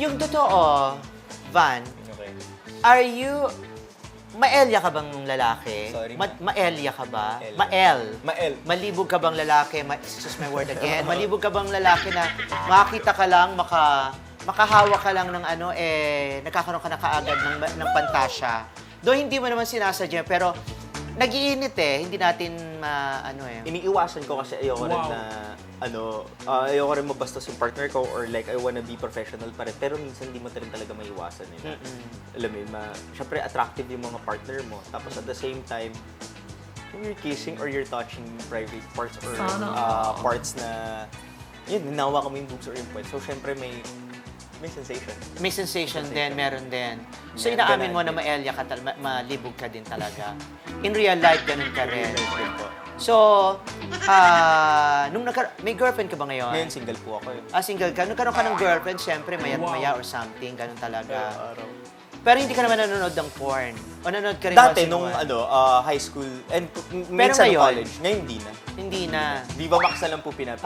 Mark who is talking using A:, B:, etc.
A: Yung totoo, Van,
B: Okay.
A: are you... Maelya ka bang lalaki?
B: Sorry,
A: Ma- maelya ka ba?
B: Maelya.
A: Mael.
B: Mael.
A: Malibog ka bang lalaki? Ma- excuse my word again. Malibog ka bang lalaki na makakita ka lang, maka, makahawa ka lang ng ano, eh, nagkakaroon ka na kaagad ng, ng pantasya. Doon hindi mo naman sinasadya, pero nagiinit eh. Hindi natin, ma, ano eh.
B: Iniiwasan ko kasi ayoko rin
C: Wow.
B: na, ano, ah, ayoko rin mabastos yung partner ko or like I wanna be professional pa rin. Pero minsan hindi mo rin talaga maiwasan eh. na, Alam mo yun, ma, syempre attractive yung mga partner mo. Tapos at the same time, yung you're kissing or you're touching private parts or
C: Sana.
B: ah, parts na, yun, ninawa mo yung boobs or yung puwet. So syempre may, may sensation.
A: May sensation din, meron din. So,
B: Yeah,
A: inaamin mo na maelya ka, malibog ka din talaga. In real life, ganun ka rin. So, ah, nung nagka- may girlfriend ka ba ngayon?
B: Ngayon single po ako eh.
A: Ah, single ka. Nung karoon ka ng girlfriend, syempre, mayat maya or something, ganun talaga. Pero hindi ka naman nanonood ng porn. O nanonood ka rin
B: Dati nung
A: while?
B: ano, ah, high school and minsan
A: ngayon?
B: college, ngayon hindi na.
A: Hindi na.
B: Viva Max na lang po pinap.